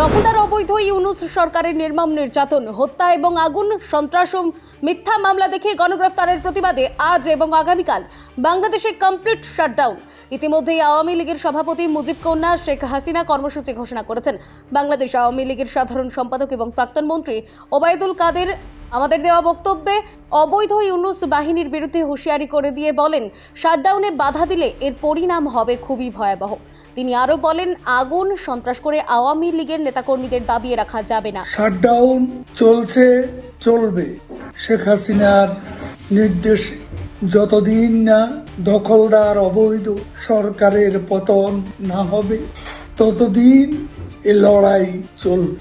দখলদার অবৈধ ইউনুস সরকারের নির্মম নির্যাতন, হত্যা এবং আগুন, সন্ত্রাস ও মিথ্যা মামলা দেখে গণগ্রেফতারের প্রতিবাদে আজ এবং আগামীকাল বাংলাদেশে কমপ্লিট শাটডাউন ইতিমধ্যেই আওয়ামী লীগের সভাপতি মুজিব কন্যা, শেখ হাসিনা কর্মসূচি ঘোষণা করেছেন। বাংলাদেশ আওয়ামী লীগের সাধারণ সম্পাদক এবং প্রাক্তন মন্ত্রী ওবায়দুল কাদের আমাদের দেওয়া বক্তব্যে অবৈধ ইউনুস বাহিনীর বিরুদ্ধে হুঁশিয়ারি করে দিয়ে বলেন, শাটডাউনে বাধা দিলে এর পরিণাম হবে খুবই ভয়াবহ। তিনি আরও বলেন, আগুন, সন্ত্রাস করে আওয়ামী লীগের নেতাকর্মীদের দাবিয়ে রাখা যাবে না। শাটডাউন চলছে, চলবে। শেখ হাসিনার নির্দেশে যতদিন না দখলদার অবৈধ সরকারের পতন না হবে, ততদিন এ লড়াই চলবে।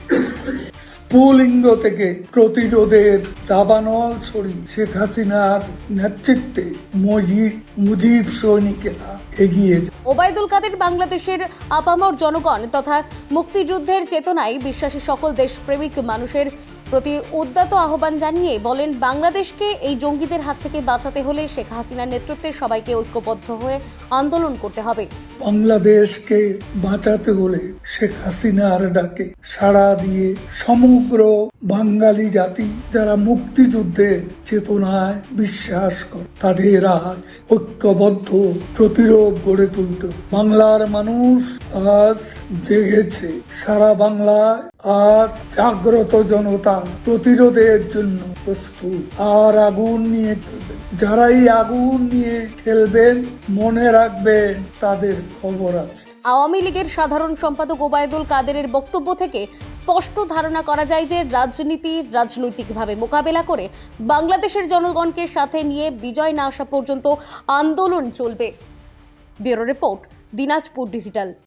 স্ফুলিঙ্গ থেকে প্রতিরোধের দাবানল ছড়ি শেখ হাসিনার নেতৃত্বে মজিব মুজিব সৈনিকেরা এগিয়ে ওবায়দুল কাদের বাংলাদেশের আপামর জনগণ তথা মুক্তিযুদ্ধের চেতনায় বিশ্বাসী সকল দেশপ্রেমিক মানুষের প্রতি উদ্যত আহ্বান জানিয়ে বলেন, বাংলাদেশকে এই জঙ্গিদের হাত থেকে বাঁচাতে হলে শেখ হাসিনার নেতৃত্বে সবাইকে ঐক্যবদ্ধ হয়ে আন্দোলন করতে হবে। বাংলাদেশকে বাঁচাতে হলে শেখ হাসিনার ডাকে সাড়া দিয়ে সমগ্র বাঙালি জাতি যারা মুক্তিযুদ্ধের চেতনায় বিশ্বাস করে, তাদের আজ ঐক্যবদ্ধ প্রতিরোধ গড়ে তুলতে বাংলার মানুষ আজ জেগেছে সারা বাংলায়, আজ জাগ্রত জনতা প্রতিরোধের জন্য প্রস্তুত। আর আগুন নিয়ে খেলবে যারা এই আগুন নিয়ে খেলবেন, মনে রাখবেন তাদের খবর আছে। আওয়ামী লীগের সাধারণ সম্পাদক ওবায়দুল কাদেরের বক্তব্য থেকে স্পষ্ট ধারণা করা যায় যে রাজনীতি রাজনৈতিকভাবে মোকাবেলা করে বাংলাদেশের জনগণকে সাথে নিয়ে বিজয় না আসা পর্যন্ত আন্দোলন চলবে। Bureau report, Dinajpur digital.